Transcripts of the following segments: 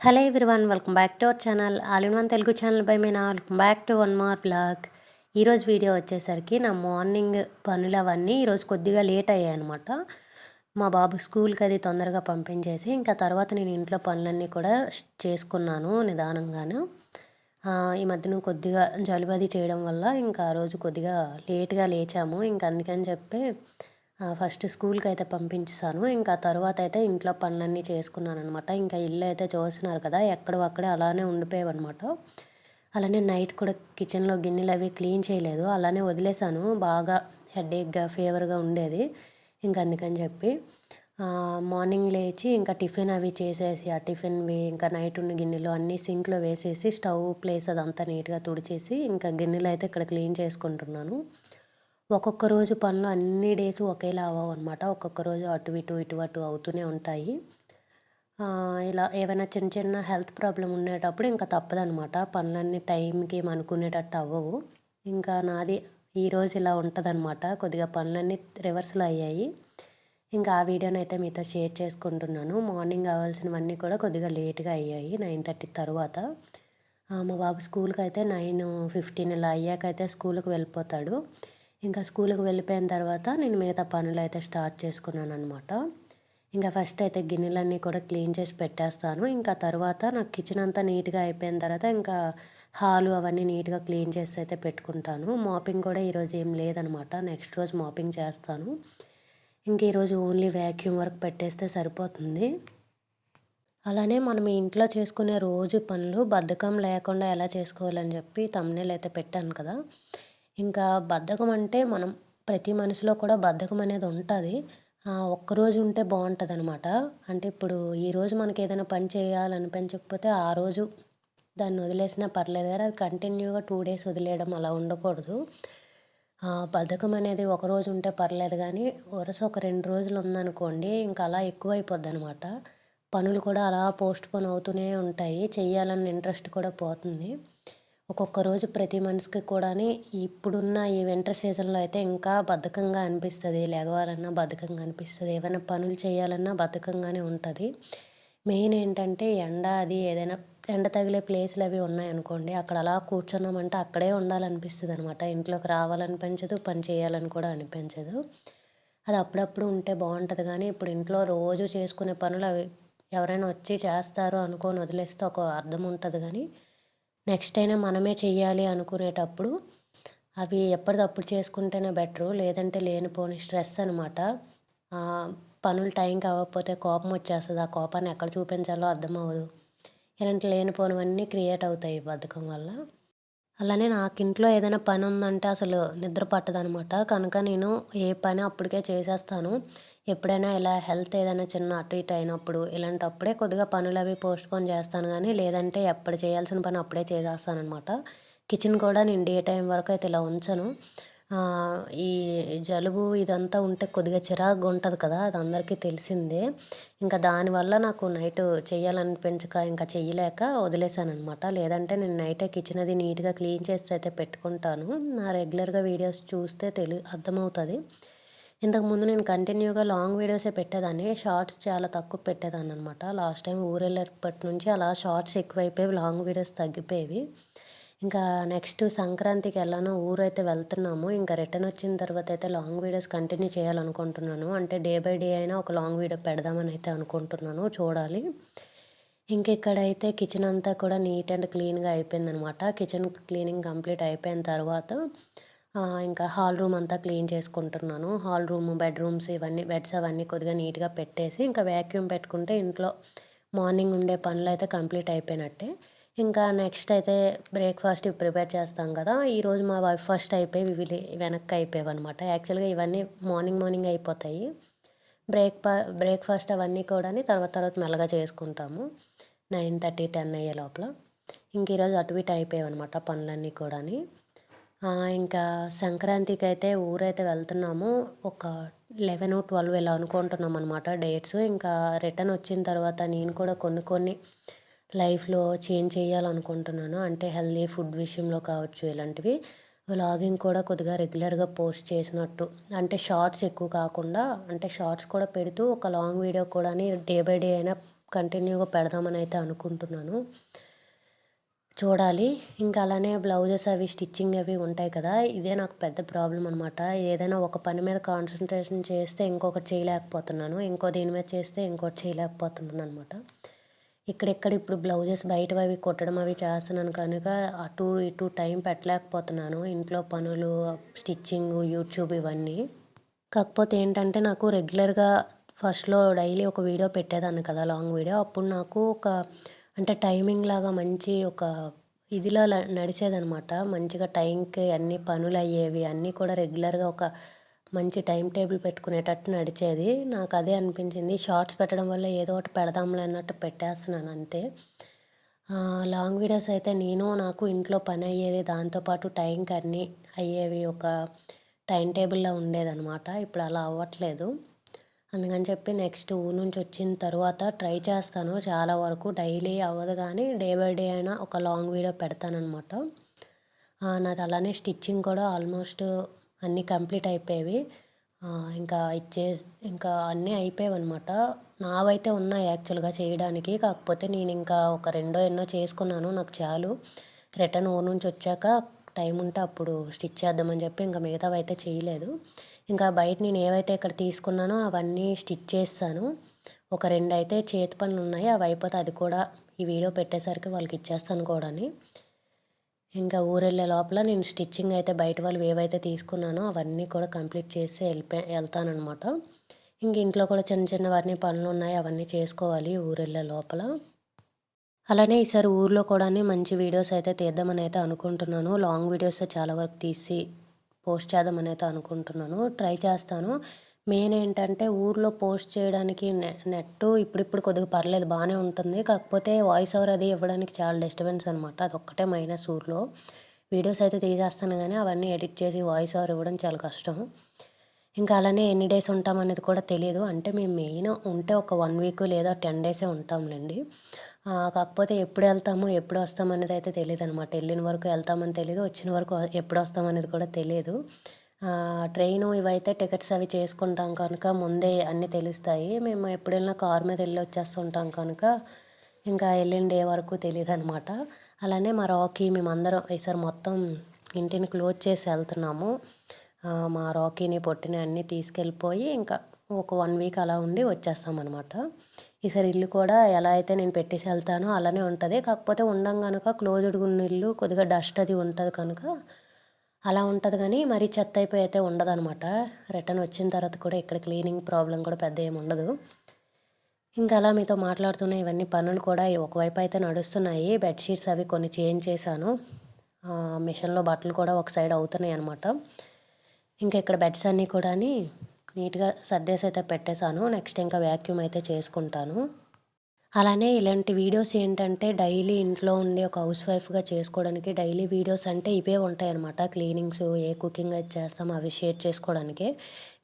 Hello everyone welcome back to our channel all in one Telugu channel by Meena welcome back to one more blog ఈరోజు video వచ్చేసరికి నా morning పనులు అవన్నీ ఈరోజు కొద్దిగా late అయ్యాయి అనమాట మా బాబు స్కూల్కి అది తొందరగా పంపించేసి ఇంకా తర్వాత నేను ఇంట్లో పనులన్నీ కూడా చేసుకున్నాను నిదానంగాను. ఈ మధ్యన కొద్దిగా జలుబది చేయడం వల్ల ఇంకా ఆ రోజు కొద్దిగా లేట్గా లేచాము. ఇంకా అందుకని చెప్పి ఫస్ట్ స్కూల్కి అయితే పంపించాను. ఇంకా తర్వాత అయితే ఇంట్లో పనులన్నీ చేసుకున్నాను అనమాట ఇంకా ఇల్లు అయితే చూస్తున్నారు కదా ఎక్కడో అక్కడే అలానే ఉండిపోయావన్నమాట. అలానే నైట్ కూడా కిచెన్లో గిన్నెలు అవి క్లీన్ చేయలేదు. అలానే వదిలేశాను. బాగా హెడేక్గా ఫీవర్గా ఉండేది. ఇంకా అందుకని చెప్పి మార్నింగ్ లేచి ఇంకా టిఫిన్ అవి చేసేసి ఆ టిఫిన్వి ఇంకా నైట్ ఉన్న గిన్నెలు అన్నీ సింక్లో వేసేసి స్టవ్ ప్లేస్ అదంతా నీట్గా తుడిచేసి ఇంకా గిన్నెలు అయితే ఇక్కడ క్లీన్ చేసుకుంటున్నాను. ఒక్కొక్క రోజు పనులు అన్ని డేస్ ఒకేలా అవ్వవు అనమాట ఒక్కొక్క రోజు అటు ఇటు ఇటు అటు అవుతూనే ఉంటాయి. ఇలా ఏమైనా చిన్న చిన్న హెల్త్ ప్రాబ్లం ఉండేటప్పుడు ఇంకా తప్పదనమాట పనులన్నీ టైంకి అనుకునేటట్టు అవ్వవు. ఇంకా నాది ఈరోజు ఇలా ఉంటుందన్నమాట. కొద్దిగా పనులన్నీ రివర్స్లో అయ్యాయి. ఇంకా ఆ వీడియోని అయితే మీతో షేర్ చేసుకుంటున్నాను. మార్నింగ్ కావాల్సినవన్నీ కూడా కొద్దిగా లేట్గా అయ్యాయి నైన్ థర్టీ తర్వాత. మా బాబు స్కూల్కి అయితే నైన్ ఫిఫ్టీన్ ఇలా అయ్యాకైతే స్కూల్కి వెళ్ళిపోతాడు. ఇంకా స్కూల్కి వెళ్ళిపోయిన తర్వాత నేను మిగతా పనులు అయితే స్టార్ట్ చేసుకున్నాను అనమాట ఇంకా ఫస్ట్ అయితే గిన్నెలన్నీ కూడా క్లీన్ చేసి పెట్టేస్తాను. ఇంకా తర్వాత నాకు కిచెన్ అంతా నీట్గా అయిపోయిన తర్వాత ఇంకా హాలు అవన్నీ నీట్గా క్లీన్ చేసి అయితే పెట్టుకుంటాను. మాపింగ్ కూడా ఈరోజు ఏం లేదనమాట నెక్స్ట్ రోజు మాపింగ్ చేస్తాను. ఇంక ఈరోజు ఓన్లీ వ్యాక్యూమ్ వర్క్ పెట్టేస్తే సరిపోతుంది. అలానే మనం ఇంట్లో చేసుకునే రోజు పనులు బద్ధకం లేకుండా ఎలా చేసుకోవాలని చెప్పి తమ్నేలు అయితే పెట్టాను కదా. ఇంకా బద్ధకం అంటే మనం ప్రతి మనిషిలో కూడా బద్ధకం అనేది ఉంటుంది ఒక్కరోజు ఉంటే బాగుంటుంది అనమాట అంటే ఇప్పుడు ఈరోజు మనకి ఏదైనా పని చేయాలనిపించకపోతే ఆ రోజు దాన్ని వదిలేసినా పర్లేదు కానీ అది కంటిన్యూగా టూ డేస్ వదిలేయడం అలా ఉండకూడదు. బద్ధకం అనేది ఒక రోజు ఉంటే పర్లేదు కానీ వరుస ఒక రెండు రోజులు ఉందనుకోండి ఇంకా అలా ఎక్కువైపోద్ది అనమాట పనులు కూడా అలా పోస్ట్ పోన్ అవుతూనే ఉంటాయి. చేయాలన్న ఇంట్రెస్ట్ కూడా పోతుంది. ఒక్కొక్క రోజు ప్రతి మనిషికి కూడాని ఇప్పుడున్న ఈ వింటర్ సీజన్లో అయితే ఇంకా బద్ధకంగా అనిపిస్తుంది. లేగవాలన్నా బద్ధకంగా అనిపిస్తుంది. ఏమైనా పనులు చేయాలన్నా బద్ధకంగానే ఉంటుంది. మెయిన్ ఏంటంటే ఎండ అది ఏదైనా ఎండ తగిలే ప్లేస్లు అవి ఉన్నాయనుకోండి అక్కడ అలా కూర్చున్నామంటే అక్కడే ఉండాలనిపిస్తుంది అనమాట ఇంట్లోకి రావాలనిపించదు పని చేయాలని కూడా అనిపించదు. అది అప్పుడప్పుడు ఉంటే బాగుంటుంది. కానీ ఇప్పుడు ఇంట్లో రోజు చేసుకునే పనులు అవి ఎవరైనా వచ్చి చేస్తారు అనుకొని వదిలేస్తే ఒక అర్థం ఉంటుంది. కానీ నెక్స్ట్ అయినా మనమే చెయ్యాలి అనుకునేటప్పుడు అవి ఎప్పటిదప్పుడు చేసుకుంటేనే బెటరు. లేదంటే లేనిపోని స్ట్రెస్ అనమాట పనులు టైంకి అవ్వకపోతే కోపం వచ్చేస్తుంది. ఆ కోపాన్ని ఎక్కడ చూపించాలో అర్థమవ్వదు. ఇలాంటి లేనిపోనివన్నీ క్రియేట్ అవుతాయి బద్ధకం వల్ల. అలానే నాకు ఇంట్లో ఏదైనా పని ఉందంటే అసలు నిద్ర పట్టదనమాట కనుక నేను ఏ పని అప్పటికే చేసేస్తాను. ఎప్పుడైనా ఇలా హెల్త్ ఏదైనా చిన్న అటు ఇటు అయినప్పుడు ఇలాంటప్పుడే కొద్దిగా పనులు అవి పోస్ట్పోన్ చేస్తాను కానీ లేదంటే ఎప్పుడు చేయాల్సిన పని అప్పుడే చేసేస్తాను అనమాట కిచెన్ కూడా నేను డే టైం వరకు అయితే ఇలా ఉంచను. ఈ జలుబు ఇదంతా ఉంటే కొద్దిగా చిరాకు ఉంటుంది కదా అది అందరికీ తెలిసిందే. ఇంకా దానివల్ల నాకు నైట్ చేయాలనిపించక ఇంకా చెయ్యలేక వదిలేసాను అనమాట లేదంటే నేను నైటే కిచెన్ అది నీట్గా క్లీన్ చేసి అయితే పెట్టుకుంటాను. నా రెగ్యులర్గా వీడియోస్ చూస్తే తెలి అర్థమవుతుంది. ఇంతకుముందు నేను కంటిన్యూగా లాంగ్ వీడియోసే పెట్టేదాన్ని షార్ట్స్ చాలా తక్కువ పెట్టేదాన్ని అనమాట లాస్ట్ టైం ఊరెళ్ళేపటి నుంచి అలా షార్ట్స్ ఎక్కువైపోయి లాంగ్ వీడియోస్ తగ్గిపోయేవి. ఇంకా నెక్స్ట్ సంక్రాంతికి వెళ్ళాను ఊరైతే వెళ్తున్నాము ఇంకా రిటర్న్ వచ్చిన తర్వాత అయితే లాంగ్ వీడియోస్ కంటిన్యూ చేయాలనుకుంటున్నాను. అంటే డే బై డే అయినా ఒక లాంగ్ వీడియో పెడదామని అయితే అనుకుంటున్నాను చూడాలి. ఇంకెక్కడైతే కిచెన్ అంతా కూడా నీట్ అండ్ క్లీన్గా అయిపోయిందనమాట. కిచెన్ క్లీనింగ్ కంప్లీట్ అయిపోయిన తర్వాత ఇంకా హాల్ రూమ్ అంతా క్లీన్ చేసుకుంటున్నాను. హాల్ రూమ్ బెడ్రూమ్స్ ఇవన్నీ బెడ్స్ అవన్నీ కొద్దిగా నీట్గా పెట్టేసి ఇంకా వ్యాక్యూమ్ పెట్టుకుంటే ఇంట్లో మార్నింగ్ ఉండే పనులు అయితే కంప్లీట్ అయిపోయినట్టే. ఇంకా నెక్స్ట్ అయితే బ్రేక్ఫాస్ట్ ప్రిపేర్ చేస్తాం కదా. ఈరోజు మా వైఫ్ ఫస్ట్ అయిపోయి ఇవి వెనక్కి అయిపోయావన్నమాట. యాక్చువల్గా ఇవన్నీ మార్నింగ్ మార్నింగ్ అయిపోతాయి. బ్రేక్ఫా బ్రేక్ఫాస్ట్ అవన్నీ కూడా తర్వాత తర్వాత మెల్లగా చేసుకుంటాము. నైన్ థర్టీ టెన్ అయ్యే లోపల. ఇంక ఈరోజు అటు ఇటు అయిపోయావు అనమాట పనులన్నీ కూడా ఇంకా సంక్రాంతికి అయితే ఊరైతే వెళ్తున్నాము. ఒక లెవెన్ ట్వెల్వ్ ఇలా అనుకుంటున్నాం అనమాట డేట్స్. ఇంకా రిటర్న్ వచ్చిన తర్వాత నేను కూడా కొన్ని కొన్ని లైఫ్లో చేంజ్ చేయాలనుకుంటున్నాను. అంటే హెల్దీ ఫుడ్ విషయంలో కావచ్చు ఇలాంటివి. వ్లాగింగ్ కూడా కొద్దిగా రెగ్యులర్గా పోస్ట్ చేసినట్టు. అంటే షార్ట్స్ ఎక్కువ కాకుండా అంటే షార్ట్స్ కూడా పెడుతూ ఒక లాంగ్ వీడియో కూడా డే బై డే అయినా కంటిన్యూగా పెడదామని అయితే అనుకుంటున్నాను. చూడాలి. ఇంకా అలానే బ్లౌజెస్ అవి స్టిచ్చింగ్ అవి ఉంటాయి కదా. ఇదే నాకు పెద్ద ప్రాబ్లం అనమాట ఏదైనా ఒక పని మీద కాన్సన్ట్రేషన్ చేస్తే ఇంకొకటి చేయలేకపోతున్నాను. ఇంకో దీని మీద చేస్తే ఇంకోటి చేయలేకపోతున్నాను అనమాట ఇక్కడెక్కడ ఇప్పుడు బ్లౌజెస్ బయట అవి కుట్టడం అవి చేస్తున్నాను కనుక అటు ఇటు టైం పెట్టలేకపోతున్నాను. ఇంట్లో పనులు స్టిచ్చింగ్ యూట్యూబ్ ఇవన్నీ. కాకపోతే ఏంటంటే నాకు రెగ్యులర్గా ఫస్ట్లో డైలీ ఒక వీడియో పెట్టేదాన్ని కదా లాంగ్ వీడియో. అప్పుడు నాకు ఒక అంటే టైమింగ్ లాగా మంచి ఒక ఇదిలా నడిచేదనమాట మంచిగా టైంకి అన్ని పనులు అయ్యేవి అన్నీ కూడా రెగ్యులర్గా ఒక మంచి టైం టేబుల్ పెట్టుకునేటట్టు నడిచేది. నాకు అదే అనిపించింది. షార్ట్స్ పెట్టడం వల్ల ఏదో ఒకటి పెడదాంలే అన్నట్టు పెట్టేస్తున్నాను అంతే. లాంగ్ వీడియోస్ అయితే నేను నాకు ఇంట్లో పని అయ్యేది దాంతోపాటు టైంకి అన్నీ అయ్యేవి ఒక టైం టేబుల్లో ఉండేదన్నమాట. ఇప్పుడు అలా అవ్వట్లేదు. అందుకని చెప్పి నెక్స్ట్ ఊరు నుంచి వచ్చిన తర్వాత ట్రై చేస్తాను. చాలా వరకు డైలీ అవ్వదు కానీ డే బై డే అయినా ఒక లాంగ్ వీడియో పెడతానమాట నాది అలానే స్టిచ్చింగ్ కూడా ఆల్మోస్ట్ అన్నీ కంప్లీట్ అయిపోయేవి. ఇంకా ఇచ్చే ఇంకా అన్నీ అయిపోయావన్నమాట. అనమాట నావైతే ఉన్నాయి యాక్చువల్గా చేయడానికి. కాకపోతే నేను ఇంకా ఒక రెండో ఎన్నో చేసుకున్నాను. నాకు చాలు. రిటర్న్ ఊరు నుంచి వచ్చాక టైం ఉంటే అప్పుడు స్టిచ్ చేద్దామని చెప్పి ఇంకా మిగతావి అయితే చేయలేదు. ఇంకా బయట నేను ఏవైతే ఇక్కడ తీసుకున్నానో అవన్నీ స్టిచ్ చేస్తాను. ఒక రెండు అయితే చేతి పనులు ఉన్నాయి. అవి అయిపోతే అది కూడా ఈ వీడియో పెట్టేసరికి వాళ్ళకి ఇచ్చేస్తాను కూడా ఇంకా ఊరెళ్ళే లోపల నేను స్టిచ్చింగ్ అయితే బయట వాళ్ళు ఏవైతే తీసుకున్నానో అవన్నీ కూడా కంప్లీట్ చేసి వెళ్ళిపోయి వెళ్తానమాట ఇంక ఇంట్లో కూడా చిన్న చిన్న వారిని పనులు ఉన్నాయి. అవన్నీ చేసుకోవాలి ఊరెళ్ళే లోపల. అలానే ఈసారి ఊర్లో కూడా మంచి వీడియోస్ అయితే తీద్దామని అయితే అనుకుంటున్నాను. లాంగ్ వీడియోస్ చాలా వరకు తీసి పోస్ట్ చేద్దామని అయితే అనుకుంటున్నాను. ట్రై చేస్తాను. మెయిన్ ఏంటంటే ఊర్లో పోస్ట్ చేయడానికి నెట్ ఇప్పుడిప్పుడు కొద్దిగా పర్లేదు బాగానే ఉంటుంది. కాకపోతే వాయిస్ ఓవర్ అది ఇవ్వడానికి చాలా డిస్టర్బెన్స్ అనమాట అది ఒక్కటే మైనస్ ఊర్లో. వీడియోస్ అయితే తీసేస్తాను కానీ అవన్నీ ఎడిట్ చేసి వాయిస్ ఓవర్ ఇవ్వడం చాలా కష్టం. ఇంకా అలానే ఎన్ని డేస్ ఉంటాం అనేది కూడా తెలియదు అంటే మేము మెయిన్ ఉంటే ఒక వన్ వీక్ లేదా టెన్ డేసే ఉంటాంలేండి. కాకపోతే ఎప్పుడు వెళ్తాము ఎప్పుడు వస్తాం అనేది అయితే తెలియదు అనమాట వెళ్ళిన వరకు వెళ్తామని తెలియదు వచ్చిన వరకు ఎప్పుడు వస్తామనేది కూడా తెలియదు ట్రైను ఇవైతే టికెట్స్ అవి చేసుకుంటాం కనుక ముందే అన్నీ తెలుస్తాయి. మేము ఎప్పుడు వెళ్ళినా కార్ మీద వెళ్ళి వచ్చేస్తుంటాం కనుక ఇంకా వెళ్ళిన డే వరకు తెలియదు అనమాట అలానే మా రాకీ మేమందరం ఈసారి మొత్తం ఇంటిని క్లోజ్ చేసి వెళ్తున్నాము. మా రాకీని పొట్టిని అన్నీ తీసుకెళ్ళిపోయి ఇంకా ఒక వన్ వీక్ అలా ఉండి వచ్చేస్తామన్నమాట. ఈసారి ఇల్లు కూడా ఎలా అయితే నేను పెట్టేసి వెళ్తానో అలానే ఉంటుంది. కాకపోతే ఉండం కనుక క్లోజ్డ్ ఉన్న ఇల్లు కొద్దిగా డస్ట్ అది ఉంటుంది కనుక అలా ఉంటుంది కానీ మరీ చెత్త అయిపోయి అయితే ఉండదు అనమాట రిటర్న్ వచ్చిన తర్వాత కూడా ఇక్కడ క్లీనింగ్ ప్రాబ్లం కూడా పెద్ద ఏమి ఉండదు. ఇంకా అలా మీతో మాట్లాడుతున్న ఇవన్నీ పనులు కూడా ఒకవైపు అయితే నడుస్తున్నాయి. బెడ్షీట్స్ అవి కొన్ని చేంజ్ చేశాను. మిషన్లో బట్టలు కూడా ఒక సైడ్ అవుతున్నాయి అనమాట ఇంకా ఇక్కడ బెడ్స్ అన్నీ కూడా నీట్గా సర్దేసి అయితే పెట్టేశాను. నెక్స్ట్ ఇంకా వ్యాక్యూమ్ అయితే చేసుకుంటాను. అలానే ఇలాంటి వీడియోస్ ఏంటంటే డైలీ ఇంట్లో ఉండి ఒక హౌస్ వైఫ్గా చేసుకోవడానికి డైలీ వీడియోస్ అంటే ఇవే ఉంటాయి అనమాట క్లీనింగ్స్ ఏ కుకింగ్ అయితే చేస్తాం అవి షేర్ చేసుకోవడానికి.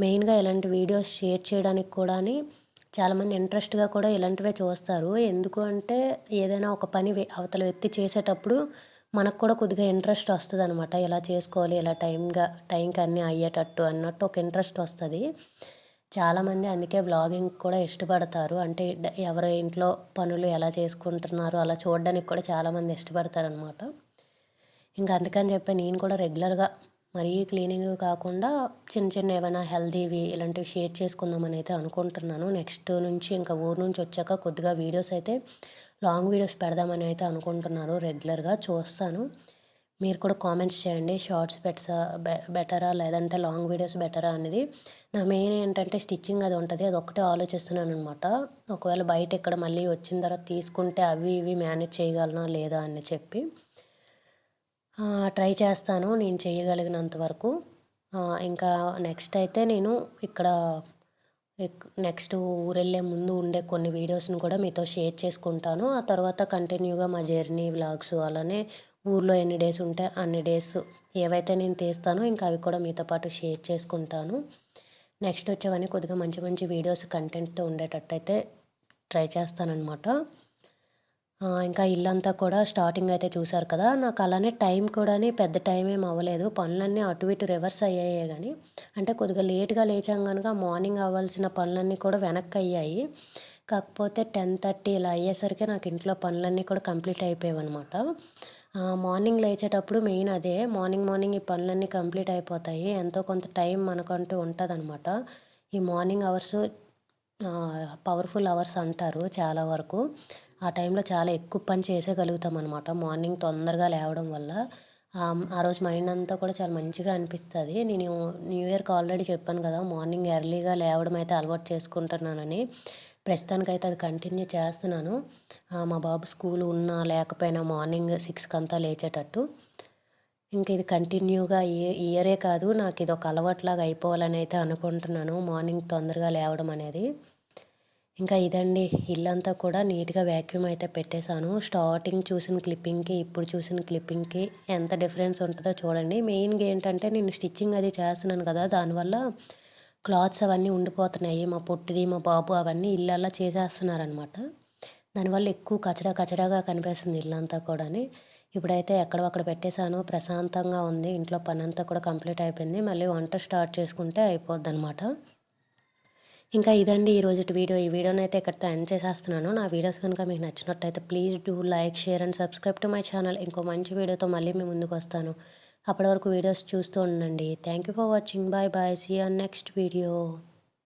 మెయిన్గా ఇలాంటి వీడియోస్ షేర్ చేయడానికి కూడా చాలామంది ఇంట్రెస్ట్గా కూడా ఇలాంటివే చూస్తారు. ఎందుకు అంటే ఏదైనా ఒక పని అవతల ఎత్తి చేసేటప్పుడు మనకు కూడా కొద్దిగా ఇంట్రెస్ట్ వస్తుంది అనమాట ఎలా చేసుకోవాలి ఎలా టైంగా టైంకి అన్నీ అయ్యేటట్టు అన్నట్టు ఒక ఇంట్రెస్ట్ వస్తుంది. చాలామంది అందుకే బ్లాగింగ్ కూడా ఇష్టపడతారు. అంటే ఎవరి ఇంట్లో పనులు ఎలా చేసుకుంటున్నారు అలా చూడడానికి కూడా చాలామంది ఇష్టపడతారు అనమాట ఇంకా అందుకని చెప్పి నేను కూడా రెగ్యులర్గా మరీ క్లీనింగ్ కాకుండా చిన్న చిన్న ఏమైనా హెల్దీవి ఇలాంటివి షేర్ చేసుకుందామని అయితే అనుకుంటున్నాను. నెక్స్ట్ నుంచి ఇంకా ఊరు నుంచి వచ్చాక కొద్దిగా వీడియోస్ అయితే లాంగ్ వీడియోస్ పెడదామని అయితే అనుకుంటున్నారు రెగ్యులర్గా చూస్తాను. మీరు కూడా కామెంట్స్ చేయండి. షార్ట్స్ బెట్సా బెటరా లేదంటే లాంగ్ వీడియోస్ బెటరా అనేది. నా మెయిన్ ఏంటంటే స్టిచ్చింగ్ అది ఉంటుంది. అది ఒకటే ఆలోచిస్తున్నాను అనమాట ఒకవేళ బయట ఇక్కడ మళ్ళీ వచ్చిన తర్వాత తీసుకుంటే అవి ఇవి మేనేజ్ చేయగలనా లేదా అని చెప్పి. ట్రై చేస్తాను. నేను చేయగలిగినంత వరకు. ఇంకా నెక్స్ట్ అయితే నేను ఇక్కడ నెక్స్ట్ ఊరెళ్ళే ముందు ఉండే కొన్ని వీడియోస్ని కూడా మీతో షేర్ చేసుకుంటాను. ఆ తర్వాత కంటిన్యూగా మా జర్నీ వ్లాగ్స్ అలానే ఊర్లో ఎన్ని డేస్ ఉంటే అన్ని డేస్ ఏవైతే నేను తీస్తానో ఇంకా అవి కూడా మీతో పాటు షేర్ చేసుకుంటాను. నెక్స్ట్ వచ్చేవన్నీ కొద్దిగా మంచి మంచి వీడియోస్ కంటెంట్తో ఉండేటట్టయితే ట్రై చేస్తానన్నమాట. ఇంకా ఇల్లంతా కూడా స్టార్టింగ్ అయితే చూసారు కదా. నాకు అలానే టైం కూడా పెద్ద టైం ఏం అవ్వలేదు. పనులన్నీ అటు ఇటు రివర్స్ అయ్యాయి కానీ అంటే కొద్దిగా లేట్గా లేచాం కనుక మార్నింగ్ అవ్వాల్సిన పనులన్నీ కూడా వెనక్కి అయ్యాయి. కాకపోతే టెన్ థర్టీ ఇలా అయ్యేసరికి నాకు ఇంట్లో పనులన్నీ కూడా కంప్లీట్ అయిపోయావన్నమాట మార్నింగ్ లేచేటప్పుడు మెయిన్ అదే మార్నింగ్ మార్నింగ్ ఈ పనులన్నీ కంప్లీట్ అయిపోతాయి. ఎంతో కొంత టైం మనకంటూ ఉంటుందన్నమాట. ఈ మార్నింగ్ అవర్స్ పవర్ఫుల్ అవర్స్ అంటారు చాలా వరకు. ఆ టైంలో చాలా ఎక్కువ పని చేసేయగలుగుతాం అనమాట మార్నింగ్ తొందరగా లేవడం వల్ల. ఆ రోజు మైండ్ అంతా కూడా చాలా మంచిగా అనిపిస్తుంది. నేను న్యూ ఇయర్కి ఆల్రెడీ చెప్పాను కదా మార్నింగ్ ఎర్లీగా లేవడం అయితే అలవాటు చేసుకుంటున్నానని. ప్రస్తుతానికైతే అది కంటిన్యూ చేస్తున్నాను. మా బాబు స్కూల్ ఉన్నా లేకపోయినా మార్నింగ్ సిక్స్కి అంతా లేచేటట్టు. ఇంకా ఇది కంటిన్యూగా ఇయరే కాదు నాకు ఇది ఒక అలవాట్లాగా అయిపోవాలని అయితే అనుకుంటున్నాను మార్నింగ్ తొందరగా లేవడం అనేది. ఇంకా ఇదండి ఇల్లంతా కూడా నీట్గా వ్యాక్యూమ్ అయితే పెట్టేశాను. స్టార్టింగ్ చూసిన క్లిప్పింగ్కి ఇప్పుడు చూసిన క్లిప్పింగ్కి ఎంత డిఫరెన్స్ ఉంటుందో చూడండి. మెయిన్గా ఏంటంటే నేను స్టిచ్చింగ్ అది చేస్తున్నాను కదా దానివల్ల క్లాత్స్ అవన్నీ ఉండిపోతున్నాయి. మా పొట్టిది మా బాబు అవన్నీ ఇళ్ళల్లా చేసేస్తున్నారనమాట. దానివల్ల ఎక్కువ కచడా కచడాగా కనిపిస్తుంది ఇల్లంతా కూడా ఇప్పుడైతే ఎక్కడో అక్కడ పెట్టేశాను. ప్రశాంతంగా ఉంది. ఇంట్లో పని అంతా కూడా కంప్లీట్ అయిపోయింది. మళ్ళీ వంట స్టార్ట్ చేసుకుంటే అయిపోద్ది అనమాట ఇంకా ఇదండి ఈరోజు వీడియో. ఈ వీడియోని అయితే ఇక్కడితో ఎండ్ చేసేస్తున్నాను. నా వీడియోస్ కనుక మీకు నచ్చినట్టయితే please do like share and subscribe to my channel. ఇంకో మంచి వీడియోతో మళ్ళీ మీ ముందుకు వస్తాను. అప్పటి వరకు వీడియోస్ చూస్తూ ఉండండి. Thank you for watching bye bye see on next video